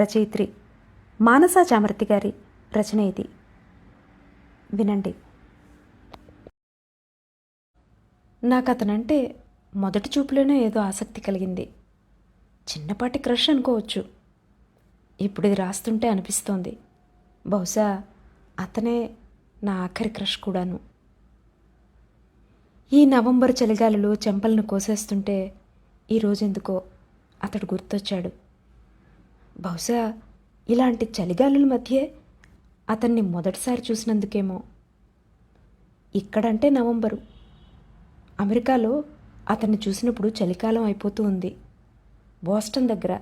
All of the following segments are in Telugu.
రచయిత్రి మానసా చామర్తి గారి రచన ఇది. వినండి. నాకు అతనంటే మొదటి చూపులోనే ఏదో ఆసక్తి కలిగింది. చిన్నపాటి క్రష్ అనుకోవచ్చు. ఇప్పుడు ఇది రాస్తుంటే అనిపిస్తోంది. బహుశా అతనే నా ఆఖరి క్రష్ కూడాను. ఈ నవంబర్ చలిగాలులు చెంపలను కోసేస్తుంటే ఈరోజెందుకో అతడు గుర్తొచ్చాడు. బహుశా ఇలాంటి చలిగాలుల మధ్యే అతన్ని మొదటిసారి చూసినందుకేమో. ఇక్కడంటే నవంబరు. అమెరికాలో అతన్ని చూసినప్పుడు చలికాలం అయిపోతూ ఉంది. బోస్టన్ దగ్గర.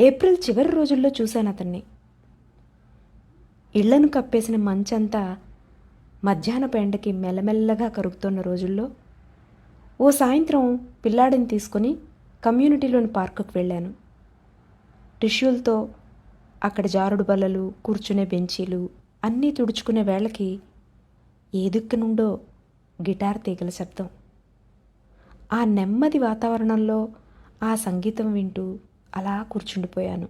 ఏప్రిల్ చివరి రోజుల్లో చూశాను అతన్ని. ఇళ్ళను కప్పేసిన మంచంతా మధ్యాహ్నపు ఎండకి మెల్లమెల్లగా కరుగుతున్న రోజుల్లో ఓ సాయంత్రం పిల్లాడిని తీసుకొని కమ్యూనిటీలోని పార్కుకు వెళ్ళాను. టిష్యూలతో అక్కడ జారుడు బల్లలు కూర్చునే బెంచీలు అన్నీ తుడుచుకునే వేళకి ఏ నుండో గిటార్ తీగల శబ్దం. ఆ నెమ్మది వాతావరణంలో ఆ సంగీతం వింటూ అలా కూర్చుండిపోయాను.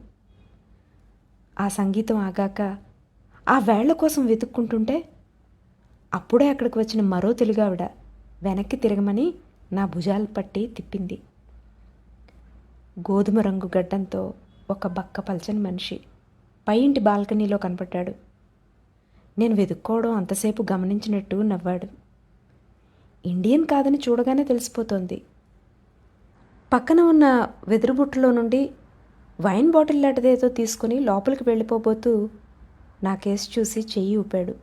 ఆ సంగీతం ఆగాక ఆ వేళ్ళ కోసం వెతుక్కుంటుంటే అప్పుడే అక్కడికి వచ్చిన మరో తెలుగావిడ వెనక్కి తిరగమని నా భుజాలు పట్టి తిప్పింది. గోధుమ రంగు గడ్డంతో ఒక బక్క పల్చని మనిషి. పై ఇంటి బాల్కనీలో కనపడ్డాడు. నేను వెతుక్కోవడం అంతసేపు గమనించినట్టు నవ్వాడు. ఇండియన్ కాదని చూడగానే తెలిసిపోతోంది. పక్కన ఉన్న వెదురుబుట్టలో నుండి వైన్ బాటిల్ లాంటిదేదో తీసుకుని లోపలికి వెళ్ళిపోబోతూ నా కేసు చూసి చెయ్యి ఊపాడు.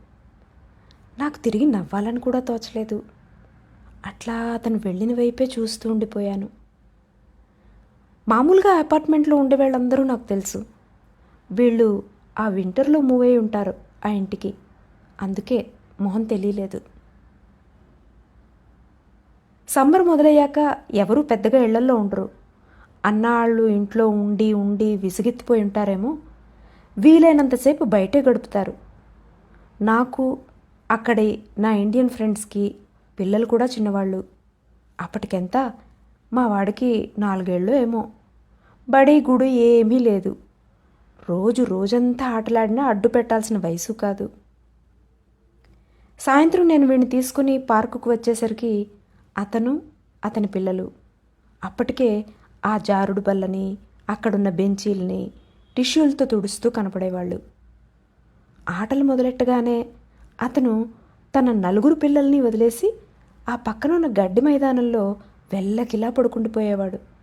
నాకు తిరిగి నవ్వాలని కూడా తోచలేదు. అట్లా అతను వెళ్ళిన వైపే చూస్తూ ఉండిపోయాను. మామూలుగా అపార్ట్మెంట్లో ఉండే వాళ్ళందరూ నాకు తెలుసు. వీళ్ళు ఆ వింటర్లో మూవ్ అయి ఉంటారు ఆ ఇంటికి. అందుకే మొహం తెలియలేదు. సమ్మర్ మొదలయ్యాక ఎవరూ పెద్దగా ఇళ్ళల్లో ఉండరు. అన్నాళ్ళు ఇంట్లో ఉండి ఉండి విసిగెత్తిపోయి ఉంటారేమో. వీలైనంతసేపు బయటే గడుపుతారు. నాకు అక్కడి నా ఇండియన్ ఫ్రెండ్స్కి పిల్లలు కూడా చిన్నవాళ్ళు. అప్పటికెంత? మా వాడికి నాలుగేళ్ళు ఏమో. బడి గుడి ఏమీ లేదు. రోజు రోజంతా ఆటలాడినా అడ్డు పెట్టాల్సిన వయసు కాదు. సాయంత్రం నేను వీడిని తీసుకుని పార్కుకు వచ్చేసరికి అతను అతని పిల్లలు. అప్పటికే ఆ జారుడు బల్లని అక్కడున్న బెంచీల్ని టిష్యూలతో తుడుస్తూ కనపడేవాళ్ళు. ఆటలు మొదలెట్టగానే అతను తన నలుగురు పిల్లల్ని వదిలేసి ఆ పక్కన ఉన్న గడ్డి మైదానంలో వెళ్ళకిలా పడుకుండిపోయేవాడు.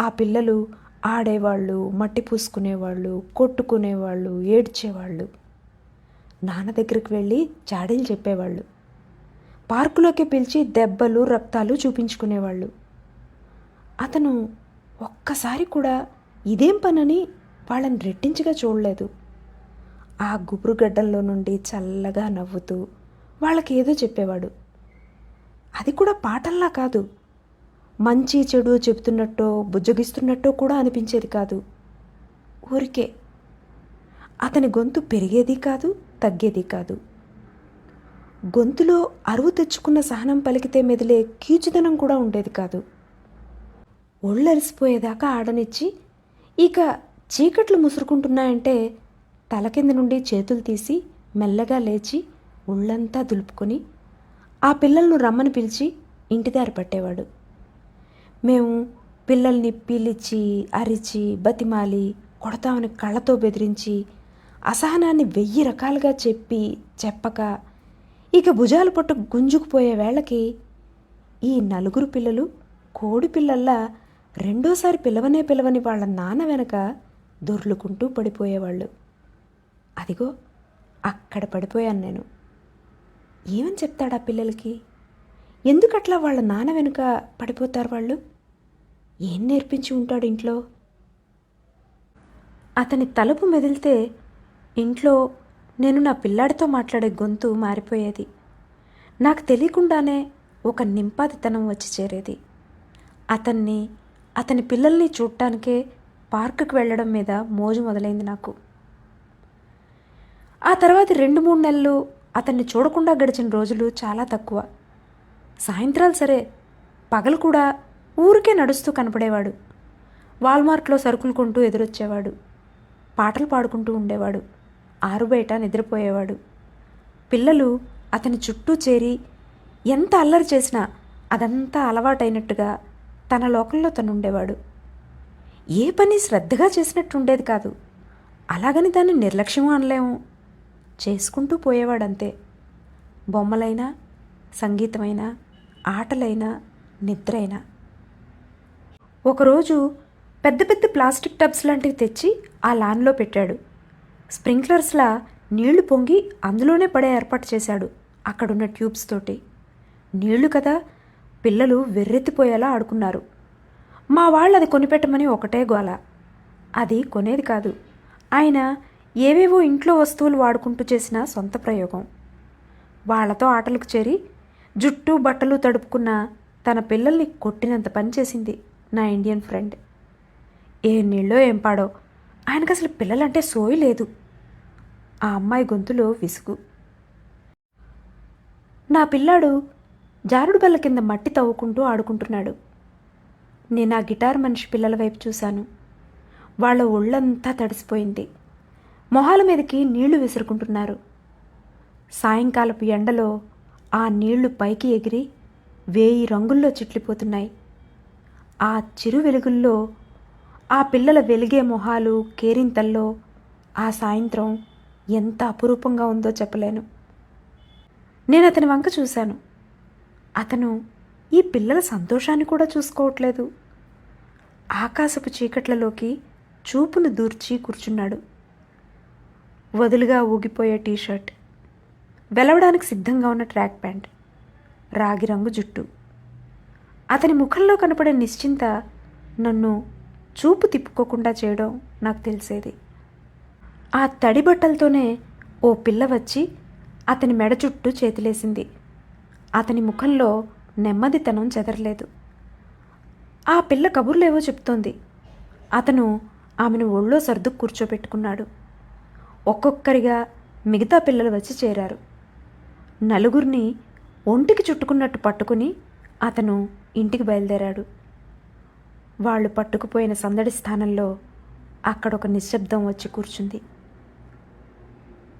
ఆ పిల్లలు ఆడేవాళ్ళు మట్టి పూసుకునేవాళ్ళు కొట్టుకునేవాళ్ళు ఏడ్చేవాళ్ళు. నాన్న దగ్గరికి వెళ్ళి చాడీలు చెప్పేవాళ్ళు. పార్కులోకి పిలిచి దెబ్బలు రక్తాలు చూపించుకునేవాళ్ళు. అతను ఒక్కసారి కూడా ఇదేం పనని వాళ్ళని రెట్టించగా చూడలేదు. ఆ గుబురు గడ్డంలో నుండి చల్లగా నవ్వుతూ వాళ్ళకి ఏదో చెప్పేవాడు. అది కూడా పాటల్లా కాదు. మంచి చెడు చెబుతున్నట్టో బుజ్జగిస్తున్నట్టో కూడా అనిపించేది కాదు. ఊరికే అతని గొంతు పెరిగేది కాదు తగ్గేది కాదు. గొంతులో అరువు తెచ్చుకున్న సహనం పలికితే మెదిలే కీచుదనం కూడా ఉండేది కాదు. ఒళ్ళరిసిపోయేదాకా ఆడనిచ్చి ఇక చీకట్లు ముసురుకుంటున్నాయంటే తల కింద నుండి చేతులు తీసి మెల్లగా లేచి ఒళ్ళంతా దులుపుకొని ఆ పిల్లలను రమ్మని పిలిచి ఇంటి దారి పట్టేవాడు. మేము పిల్లల్ని పీలిచి అరిచి బతిమాలి కొడతామని కళ్ళతో బెదిరించి అసహనాన్ని వెయ్యి రకాలుగా చెప్పి చెప్పక ఇక భుజాలు పట్టు గుంజుకుపోయే వేళకి ఈ నలుగురు పిల్లలు కోడి పిల్లల్లా రెండోసారి పిలవనే పిలవని వాళ్ళ నాన్న వెనక దొర్లుకుంటూ పడిపోయేవాళ్ళు. అదిగో అక్కడ పడిపోయాను నేను. ఏమని చెప్తాడా పిల్లలకి? ఎందుకట్లా వాళ్ళ నాన్న వెనుక పడిపోతారు వాళ్ళు? ఏం నేర్పించి ఉంటాడు ఇంట్లో? అతని తలుపు మెదిలితే ఇంట్లో నేను నా పిల్లాడితో మాట్లాడే గొంతు మారిపోయేది. నాకు తెలియకుండానే ఒక నింపాదితనం వచ్చి చేరేది. అతన్ని అతని పిల్లల్ని చూడటానికే పార్కుకి వెళ్ళడం మీద మోజు మొదలైంది నాకు. ఆ తర్వాత రెండు మూడు నెలలు అతన్ని చూడకుండా గడిచిన రోజులు చాలా తక్కువ. సాయంత్రాలు సరే పగలు కూడా ఊరికే నడుస్తూ కనపడేవాడు. వాల్మార్ట్లో సరుకులు కొంటూ ఎదురొచ్చేవాడు. పాటలు పాడుకుంటూ ఉండేవాడు. ఆరుబయట నిద్రపోయేవాడు. పిల్లలు అతని చుట్టూ చేరి ఎంత అల్లరి చేసినా అదంతా అలవాటైనట్టుగా తన లోకంలో తను ఉండేవాడు. ఏ పని శ్రద్ధగా చేసినట్టు ఉండేది కాదు. అలాగని దాన్ని నిర్లక్ష్యము అనలేము. చేసుకుంటూ పోయేవాడంతే. బొమ్మలైనా సంగీతమైనా ఆటలైనా నిద్రైనా. ఒకరోజు పెద్ద పెద్ద ప్లాస్టిక్ టబ్స్ లాంటివి తెచ్చి ఆ లాన్లో పెట్టాడు. స్ప్రింక్లర్స్లా నీళ్ళు పొంగి అందులోనే పడే ఏర్పాటు చేశాడు అక్కడున్న ట్యూబ్స్ తోటి. నీళ్ళు కదా పిల్లలు వెర్రెత్తిపోయేలా ఆడుకున్నారు. మా వాళ్ళు అది కొనిపెట్టమని ఒకటే గోల. అది కొనేది కాదు. ఆయన ఏవేవో ఇంట్లో వస్తువులు వాడుకుంటూ చేసిన సొంత ప్రయోగం. వాళ్ళతో ఆటలకు చేరి జుట్టు బట్టలు తడుపుకున్న తన పిల్లల్ని కొట్టినంత పని చేసింది. నా ఇండియన్ ఫ్రెండ్. ఏ నీళ్ళో ఏం పాడో. ఆయనకు అసలు పిల్లలంటే సోయి లేదు. ఆ అమ్మాయి గొంతులో విసుగు. నా పిల్లాడు జారుడు బల్ల కింద మట్టి తవ్వుకుంటూ ఆడుకుంటున్నాడు. నేను ఆ గిటార్ మనిషి పిల్లల వైపు చూశాను. వాళ్ళ ఒళ్ళంతా తడిసిపోయింది. మొహాల మీదకి నీళ్ళు విసురుకుంటున్నారు. సాయంకాలపు ఎండలో ఆ నీళ్ళు పైకి ఎగిరి వేయి రంగుల్లో చిట్లిపోతున్నాయి. ఆ చిరు వెలుగుల్లో ఆ పిల్లల వెలిగే మొహాలు కేరింతల్లో ఆ సాయంత్రం ఎంత అపురూపంగా ఉందో చెప్పలేను. నేను అతని వంక చూశాను. అతను ఈ పిల్లల సంతోషాన్ని కూడా చూసుకోవట్లేదు. ఆకాశపు చీకట్లలోకి చూపును దూర్చి కూర్చున్నాడు. వదులుగా ఊగిపోయే టీషర్ట్ వెలవడానికి సిద్ధంగా ఉన్న ట్రాక్ ప్యాంట్ రాగి రంగు జుట్టు. అతని ముఖంలో కనపడే నిశ్చింత నన్ను చూపు తిప్పుకోకుండా చేయడం నాకు తెలిసేది. ఆ తడి బట్టలతోనే ఓ పిల్ల వచ్చి అతని మెడ చుట్టూ చేతిలేసింది. అతని ముఖంలో నెమ్మదితనం చెదరలేదు. ఆ పిల్ల కబుర్లేవో చెప్తోంది. అతను ఆమెను ఒళ్ళో సర్దు కూర్చోబెట్టుకున్నాడు ఒక్కొక్కరిగా మిగతా పిల్లలు వచ్చి చేరారు. నలుగురిని ఒంటికి చుట్టుకున్నట్టు పట్టుకుని అతను ఇంటికి బయలుదేరాడు. వాళ్ళు పట్టుకుపోయిన సందడి స్థానంలో అక్కడ ఒక నిశ్శబ్దం వచ్చి కూర్చుంది.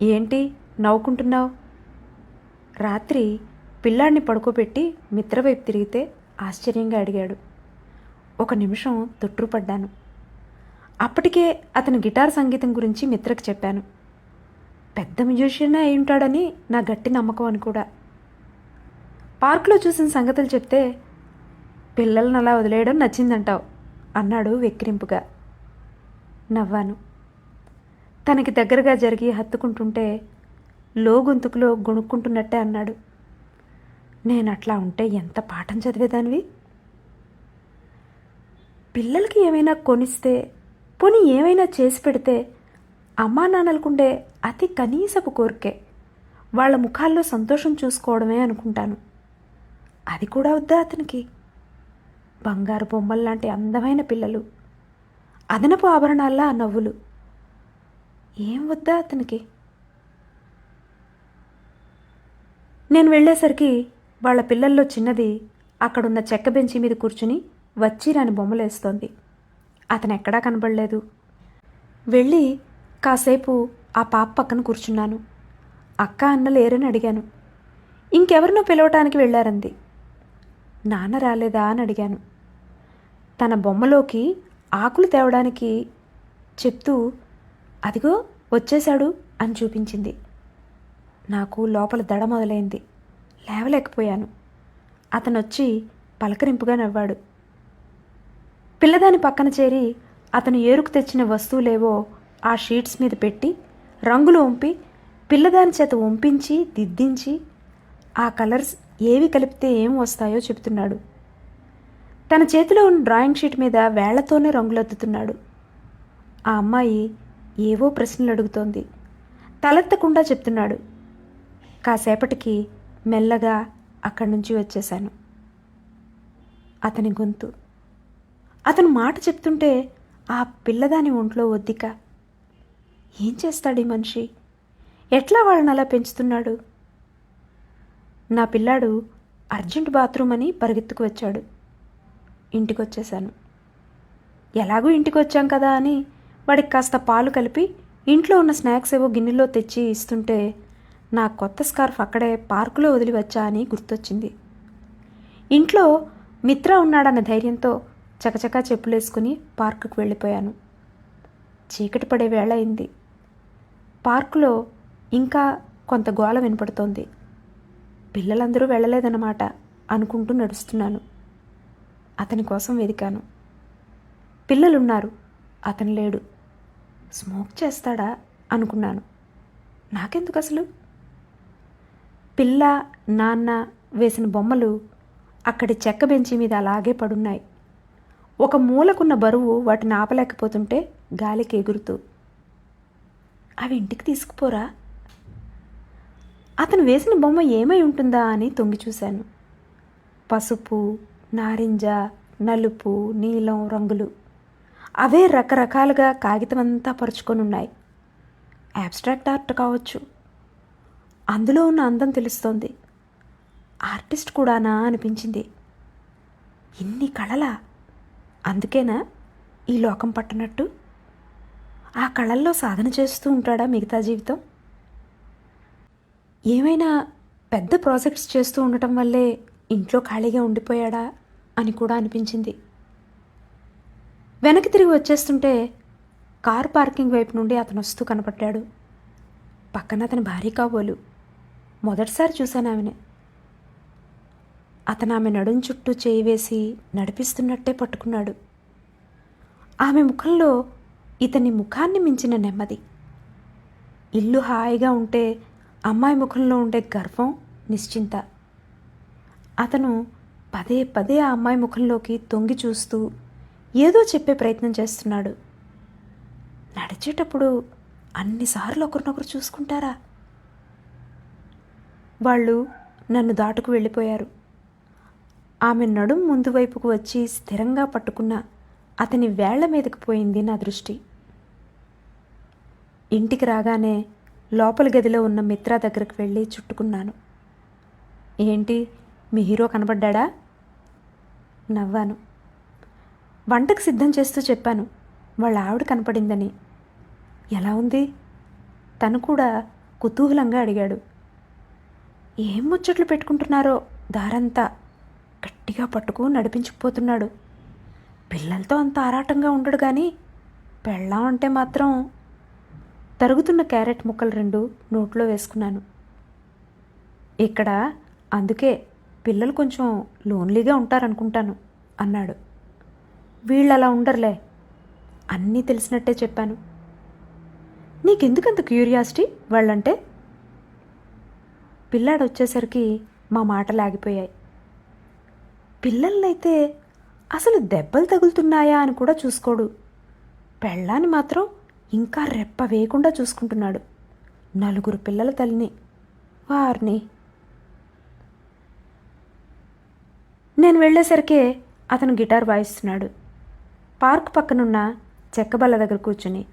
ఏంటి నవ్వుకుంటున్నావు? రాత్రి పిల్లాడిని పడుకోబెట్టి మిత్రవైపు తిరిగితే ఆశ్చర్యంగా అడిగాడు. ఒక నిమిషం తొట్టుపడ్డాను అప్పటికే అతను గిటార్ సంగీతం గురించి మిత్రకు చెప్పాను. పెద్ద మ్యూజిషియనే అయి ఉంటాడని నా గట్టి నమ్మకం అని కూడా. పార్కులో చూసిన సంగతులు చెప్తే పిల్లలను అలా వదిలేయడం నచ్చిందంటావు అన్నాడు వెక్కిరింపుగా. నవ్వాను. తనకి దగ్గరగా జరిగి హత్తుకుంటుంటే లో గొంతుకులో గొణుక్కుంటున్నట్టే అన్నాడు. నేను అట్లా ఉంటే ఎంత పాఠం చదివేదానివి? పిల్లలకి ఏమైనా కొనిస్తే పోనీ ఏమైనా చేసి పెడితే అమ్మా నాన్నలకుండే అతి కనీసపు కోరికే వాళ్ళ ముఖాల్లో సంతోషం చూసుకోవడమే అనుకుంటాను. అది కూడా వద్దా అతనికి? బంగారు బొమ్మల్లాంటి అందమైన పిల్లలు అదనపు ఆభరణాల్లా నవ్వులు. ఏం వద్దా అతనికి? నేను వెళ్ళేసరికి వాళ్ళ పిల్లల్లో చిన్నది అక్కడున్న చెక్క బెంచి మీద కూర్చుని వచ్చి రాని బొమ్మలేస్తోంది అతను ఎక్కడా కనబడలేదు. వెళ్ళి కాసేపు ఆ పాప పక్కన కూర్చున్నాను. అక్క అన్న లేరని అడిగాను. ఇంకెవరినో పిలవటానికి వెళ్ళారంది. నాన్న రాలేదా అని అడిగాను. తన బొమ్మలోకి ఆకులు తేవడానికి చెప్తూ అదిగో వచ్చేశాడు అని చూపించింది. నాకు లోపల దడ మొదలైంది. లేవలేకపోయాను. అతను వచ్చి పలకరింపుగా నవ్వాడు. పిల్లదాని పక్కన చేరి అతను ఏరుకు తెచ్చిన వస్తువులేవో ఆ షీట్స్ మీద పెట్టి రంగులు వంపి పిల్లదాని చేత వంపించి దిద్దించి ఆ కలర్స్ ఏవి కలిపితే ఏం వస్తాయో చెప్తున్నాడు తన చేతిలో ఉన్న డ్రాయింగ్ షీట్ మీద వేళ్ళతోనే రంగులద్దుతున్నాడు ఆ అమ్మాయి ఏవో ప్రశ్నలు అడుగుతోంది. తలెత్తకుండా చెప్తున్నాడు. కాసేపటికి మెల్లగా అక్కడి నుంచి వచ్చేశాను. అతని గొంతు. అతను మాట చెప్తుంటే ఆ పిల్లదాని ఒంట్లో ఒద్దిక. ఏం చేస్తాడు ఈ మనిషి? ఎట్లా వాళ్ళని అలా పెంచుతున్నాడు? నా పిల్లాడు అర్జెంట్ బాత్రూమ్ అని పరిగెత్తుకు వచ్చాడు. ఇంటికి వచ్చేసాను ఎలాగూ ఇంటికి వచ్చాం కదా అని వాడికి కాస్త పాలు కలిపి ఇంట్లో ఉన్న స్నాక్స్ ఏవో గిన్నెలో తెచ్చి ఇస్తుంటే నా కొత్త స్కార్ఫ్ అక్కడే పార్కులో వదిలి వచ్చా అని గుర్తొచ్చింది. ఇంట్లో మిత్ర ఉన్నాడన్న ధైర్యంతో చకచకా చెప్పులేసుకుని పార్కుకు వెళ్ళిపోయాను. చీకటి పడే వేళ అయింది. పార్కులో ఇంకా కొంత గోల వినపడుతోంది. పిల్లలందరూ వెళ్ళలేదన్నమాట అనుకుంటూ నడుస్తున్నాను. అతని కోసం వెదికాను పిల్లలున్నారు. అతను లేడు. స్మోక్ చేస్తాడా అనుకున్నాను. నాకెందుకు అసలు పిల్ల నాన్న వేసిన బొమ్మలు అక్కడి చెక్క బెంచి మీద అలాగే పడున్నాయి. ఒక మూలకున్న బరువు వాటిని ఆపలేకపోతుంటే గాలికి ఎగురుతూ అవి ఇంటికి తీసుకుపోరా? అతను వేసిన బొమ్మ ఏమై ఉంటుందా అని తొంగి చూశాను. పసుపు నారింజ నలుపు నీలం రంగులు. అవే రకరకాలుగా కాగితం అంతా పరుచుకొని ఉన్నాయి యాబ్స్ట్రాక్ట్ ఆర్ట్ కావచ్చు. అందులో ఉన్న అందం తెలుస్తోంది. ఆర్టిస్ట్ కూడానా అనిపించింది. ఇన్ని కళలా. అందుకేనా ఈ లోకం పట్టనట్టు? ఆ కళల్లో సాధన చేస్తూ ఉంటాడా మిగతా జీవితం? ఏమైనా పెద్ద ప్రాజెక్ట్స్ చేస్తూ ఉండటం వల్లే ఇంట్లో ఖాళీగా ఉండిపోయాడా అని కూడా అనిపించింది. వెనక్కి తిరిగి వచ్చేస్తుంటే కార్ పార్కింగ్ వైపు నుండి అతను వస్తూ కనపడ్డాడు. పక్కన అతని భార్య కాబోలు. మొదటిసారి చూశాను ఆమెను. అతను ఆమె నడుం చుట్టూ చేయి వేసి నడిపిస్తున్నట్టే పట్టుకున్నాడు. ఆమె ముఖంలో ఇతని ముఖాన్ని మించిన నెమ్మది. ఇల్లు హాయిగా ఉంటే అమ్మాయి ముఖంలో ఉండే గర్వం నిశ్చింత. అతను పదే పదే ఆ అమ్మాయి ముఖంలోకి తొంగి చూస్తూ ఏదో చెప్పే ప్రయత్నం చేస్తున్నాడు. నడిచేటప్పుడు అన్నిసార్లు ఒకరినొకరు చూసుకుంటారా? వాళ్ళు నన్ను దాటుకు వెళ్ళిపోయారు. ఆమె నడుం ముందు వైపుకు వచ్చి స్థిరంగా పట్టుకున్న అతని వేళ్ళ మీదకి పోయింది నా దృష్టి. ఇంటికి రాగానే లోపల గదిలో ఉన్న మిత్ర దగ్గరికి వెళ్ళి చుట్టుకున్నాను. ఏంటి? మీ హీరో కనబడ్డా నవ్వాను. వంటకు సిద్ధం చేస్తూ చెప్పాను. వాళ్ళ ఆవిడ కనపడిందని. ఎలా ఉంది? తను కూడా కుతూహలంగా అడిగాడు. ఏం ముచ్చట్లు పెట్టుకుంటున్నారో దారంతా. గట్టిగా పట్టుకు నడిపించుకుపోతున్నాడు. పిల్లలతో అంత ఆరాటంగా ఉండడు కానీ పెళ్ళాం అంటే మాత్రం తరుగుతున్న క్యారెట్ ముక్కలు రెండు నోట్లో వేసుకున్నాను. ఇక్కడ అందుకే పిల్లలు కొంచెం లోన్లీగా ఉంటారనుకుంటాను అన్నాడు. వీళ్ళు అలా ఉండరులే అన్నీ తెలిసినట్టే చెప్పాను. నీకెందుకంత క్యూరియాసిటీ వాళ్ళంటే? పిల్లాడు వచ్చేసరికి మా మాటలు ఆగిపోయాయి. పిల్లల్నైతే అసలు దెబ్బలు తగులుతున్నాయా అని కూడా చూసుకోడు. పెళ్ళాన్ని మాత్రం ఇంకా రెప్ప వేయకుండా చూసుకుంటున్నాడు. నలుగురు పిల్లల తల్లిని. వారిని. నేను వెళ్ళేసరికే అతను గిటార్ వాయిస్తున్నాడు. పార్క్ పక్కనున్న చెక్కబల్ల దగ్గర కూర్చుని.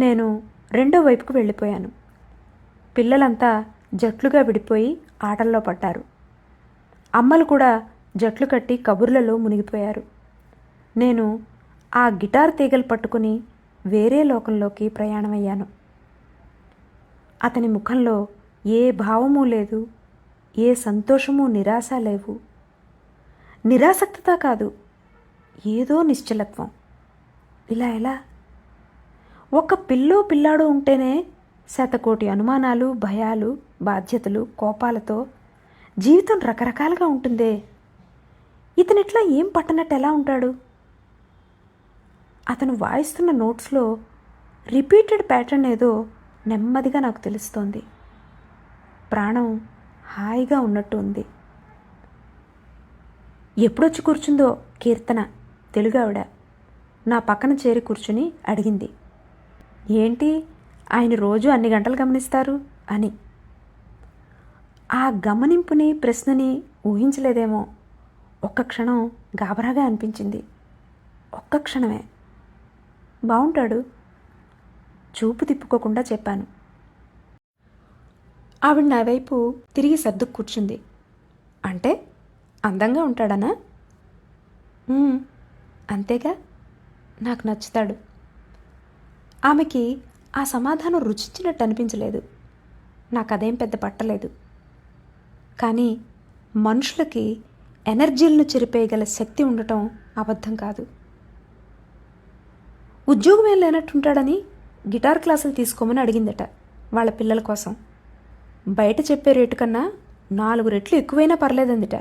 నేను రెండో వైపుకు వెళ్ళిపోయాను. పిల్లలంతా జట్లుగా విడిపోయి ఆటల్లో పడ్డారు. అమ్మలు కూడా జట్లు కట్టి కబుర్లలో మునిగిపోయారు. నేను ఆ గిటార్ తీగలు పట్టుకుని వేరే లోకంలోకి ప్రయాణమయ్యాను. అతని ముఖంలో ఏ భావము లేదు ఏ సంతోషము నిరాశ లేవు. నిరాసక్తత కాదు ఏదో నిశ్చలత్వం. ఇలా ఎలా? ఒక పిల్లో పిల్లాడు ఉంటేనే శతకోటి అనుమానాలు భయాలు బాధ్యతలు కోపాలతో జీవితం రకరకాలుగా ఉంటుందే. ఇతనిట్లా ఏం పట్టనట్టు ఎలా ఉంటాడు? అతను వాయిస్తున్న నోట్స్లో రిపీటెడ్ ప్యాటర్న్ ఏదో నెమ్మదిగా నాకు తెలుస్తోంది. ప్రాణం హాయిగా ఉన్నట్టు ఉంది. ఎప్పుడొచ్చి కూర్చుందో కీర్తన తెలుగు ఆవిడ. నా పక్కన చేరి కూర్చుని అడిగింది. ఏంటి? ఆయన రోజు అన్ని గంటలు గమనిస్తారు? అని. ఆ గమనింపుని ప్రశ్నని ఊహించలేదేమో. ఒక్క క్షణం గాబరాగా అనిపించింది. ఒక్క క్షణమే. బాగుంటాడు చూపు తిప్పుకోకుండా చెప్పాను. ఆవిడ నా వైపు తిరిగి సర్దు కూర్చుంది. అంటే అందంగా ఉంటాడనా? అంతేగా? నాకు నచ్చుతాడు. ఆమెకి ఆ సమాధానం రుచించినట్టు అనిపించలేదు. నాకు అదేం పెద్ద పట్టలేదు. కానీ మనుషులకి ఎనర్జీలను చెరిపేయగల శక్తి ఉండటం అబద్ధం కాదు. ఉద్యోగం ఏం లేనట్టుంటాడని గిటార్ క్లాసులు తీసుకోమని అడిగిందట వాళ్ళ పిల్లల కోసం. బయట చెప్పే రేటు కన్నా నాలుగు రెట్లు ఎక్కువైనా పర్లేదందిట.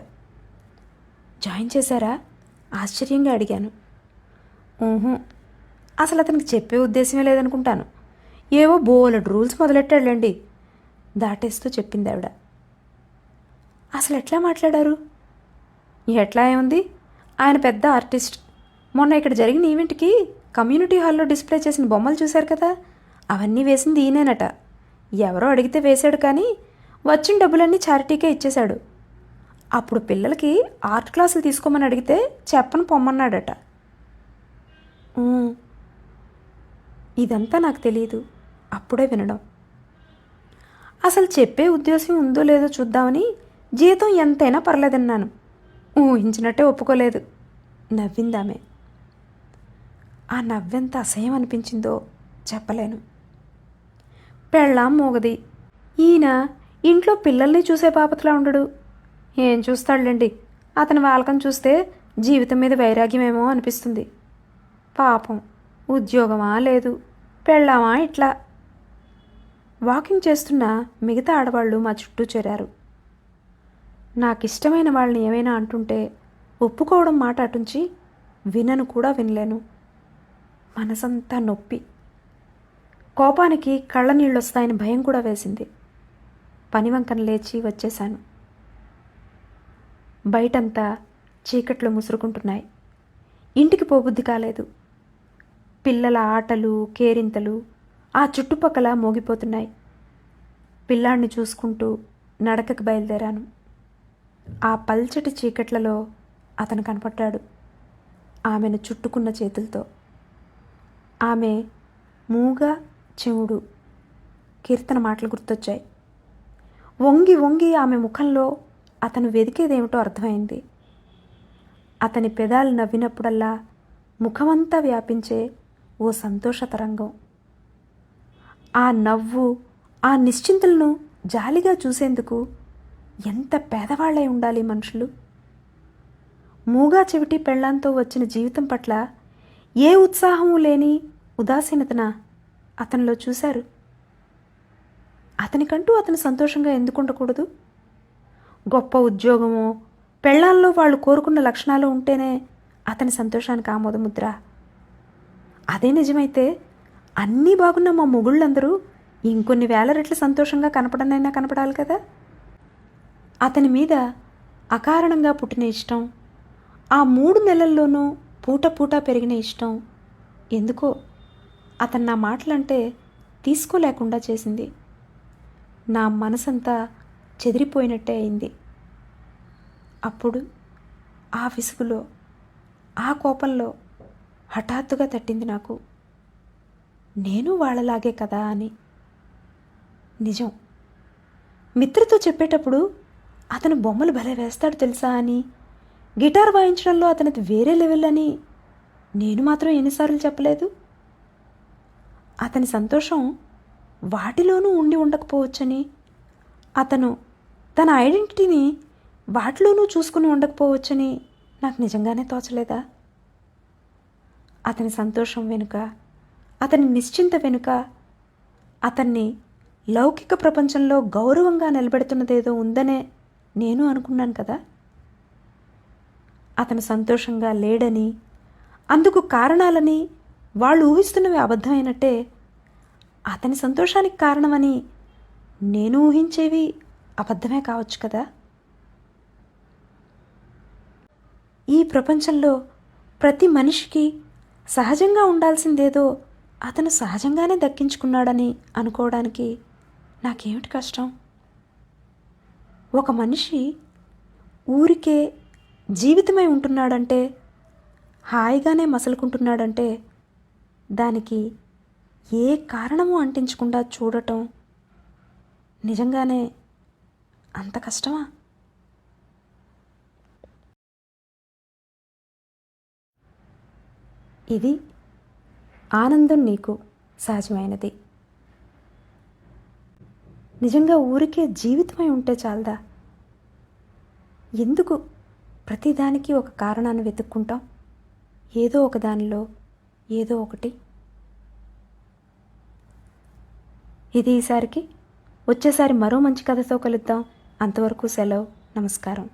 జాయిన్ చేశారా? ఆశ్చర్యంగా అడిగాను. అసలు అతనికి చెప్పే ఉద్దేశమే లేదనుకుంటాను. ఏవో బోలెడు రూల్స్ మొదలెట్టాడులేండి దాటేస్తూ చెప్పింది ఆవిడ. అసలు ఎట్లా మాట్లాడారు? ఎట్లా ఏముంది? ఆయన పెద్ద ఆర్టిస్ట్. మొన్న ఇక్కడ జరిగిన ఈవెంట్కి కమ్యూనిటీ హాల్లో డిస్ప్లే చేసిన బొమ్మలు చూశారు కదా? అవన్నీ వేసింది ఈయనేనట. ఎవరో అడిగితే వేశాడు కానీ వచ్చిన డబ్బులన్నీ చారిటీకే ఇచ్చేశాడు. అప్పుడు పిల్లలకి ఆర్ట్ క్లాసులు తీసుకోమని అడిగితే చెప్పను పొమ్మన్నాడట. ఇదంతా నాకు తెలియదు అప్పుడే వినడం. అసలు చెప్పే ఉద్దేశం ఉందో లేదో చూద్దామని జీతం ఎంతైనా పర్లేదన్నాను. ఊహించినట్టే ఒప్పుకోలేదు. నవ్విందామే. ఆ నవ్వెంత అసహ్యం అనిపించిందో చెప్పలేను. పెళ్ళాం మోగది. ఈయన ఇంట్లో పిల్లల్ని చూసే పాపతలా ఉండడు. ఏం చూస్తాడులేండి? అతని వాళ్ళకం చూస్తే జీవితం మీద వైరాగ్యమేమో అనిపిస్తుంది. పాపం ఉద్యోగమా లేదు పెళ్ళామా ఇట్లా. వాకింగ్ చేస్తున్న మిగతా ఆడవాళ్ళు మా చుట్టూ చేరారు. నాకు ఇష్టమైన వాళ్ళని ఏమైనా అంటుంటే ఒప్పుకోవడం మాట అటుంచి వినను కూడా వినలేను. మనసంతా నొప్పి. కోపానికి కళ్ళ నీళ్ళు వస్తాయని భయం కూడా వేసింది. పనివంకన లేచి వచ్చేశాను. బయటంతా చీకట్లు ముసురుకుంటున్నాయి. ఇంటికి పోబుద్ధి కాలేదు. పిల్లల ఆటలు కేరింతలు ఆ చుట్టుపక్కల మోగిపోతున్నాయి. పిల్లాడిని చూసుకుంటూ నడకకు బయలుదేరాను. ఆ పల్చటి చీకట్లలో అతను కనపడ్డాడు. ఆమెను చుట్టుకున్న చేతులతో. ఆమె మూగ చెవుడు కీర్తన మాటలు గుర్తొచ్చాయి. వంగి వంగి ఆమె ముఖంలో అతను వెదికేదేమిటో అర్థమైంది. అతని పెదాలు నవ్వినప్పుడల్లా ముఖమంతా వ్యాపించే ఓ సంతోష తరంగం. ఆ నవ్వు ఆ నిశ్చింతలను జాలిగా చూసేందుకు ఎంత పేదవాళ్ళై ఉండాలి మనుషులు? మూగా చెవిటి పెళ్ళాంతో వచ్చిన జీవితం పట్ల ఏ ఉత్సాహము లేని ఉదాసీనతన అతనిలో చూశారు. అతనికంటూ అతను సంతోషంగా ఎందుకు ఉండకూడదు? గొప్ప ఉద్యోగమో పెళ్ళాల్లో వాళ్ళు కోరుకున్న లక్షణాలు ఉంటేనే అతని సంతోషానికి ఆమోదముద్ర అదే నిజమైతే అన్నీ బాగున్న మా మొగుళ్ళందరూ ఇంకొన్ని వేల రెట్లు సంతోషంగా కనపడనైనా కనపడాలి కదా? అతని మీద అకారణంగా పుట్టిన ఇష్టం ఆ మూడు నెలల్లోనూ పూట పూట పెరిగిన ఇష్టం ఎందుకో అతను నా మాటలంటే తీసుకోలేకుండా చేసింది. నా మనసంతా చెదిరిపోయినట్టే అయింది. అప్పుడు ఆ విసుగులో ఆ కోపంలో హఠాత్తుగా తట్టింది నాకు. నేను వాళ్ళలాగే కదా అని. నిజం. మిత్రతో చెప్పేటప్పుడు అతను బొమ్మలు భలే వేస్తాడు తెలుసా అని. గిటార్ వాయించడంలో అతనిది వేరే లెవెల్ అని నేను మాత్రం ఎన్నిసార్లు చెప్పలేదు. అతని సంతోషం వాటిలోనూ ఉండి ఉండకపోవచ్చని. అతను తన ఐడెంటిటీని వాటిలోనూ చూసుకుని ఉండకపోవచ్చని నాకు నిజంగానే తోచలేదా? అతని సంతోషం వెనుక అతని నిశ్చింత వెనుక అతన్ని లౌకిక ప్రపంచంలో గౌరవంగా నిలబెడుతున్నదేదో ఉందనే నేను అనుకున్నాను కదా. అతను సంతోషంగా లేడని అందుకు కారణాలని వాళ్ళు ఊహిస్తున్నవి అబద్ధమైనట్టే అతని సంతోషానికి కారణమని నేను ఊహించేవి అబద్ధమే కావచ్చు కదా? ఈ ప్రపంచంలో ప్రతి మనిషికి సహజంగా ఉండాల్సిందేదో అతను సహజంగానే దక్కించుకున్నాడని అనుకోవడానికి నాకేమిటి కష్టం? ఒక మనిషి ఊరికే జీవితమై ఉంటున్నాడంటే హాయిగానే మసలుకుంటున్నాడంటే దానికి ఏ కారణము అంటించకుండా చూడటం నిజంగానే అంత కష్టమా? ఇది ఆనందం నీకు సహజమైనది. నిజంగా ఊరికే జీవితమై ఉంటే చాలదా? ఎందుకు ప్రతిదానికి ఒక కారణాన్ని వెతుక్కుంటాం? ఏదో ఒక దానిలో ఏదో ఒకటి. ఇది ఈసారికి. వచ్చేసారి మరో మంచి కథతో కలుద్దాం. అంతవరకు సెలవు. నమస్కారం.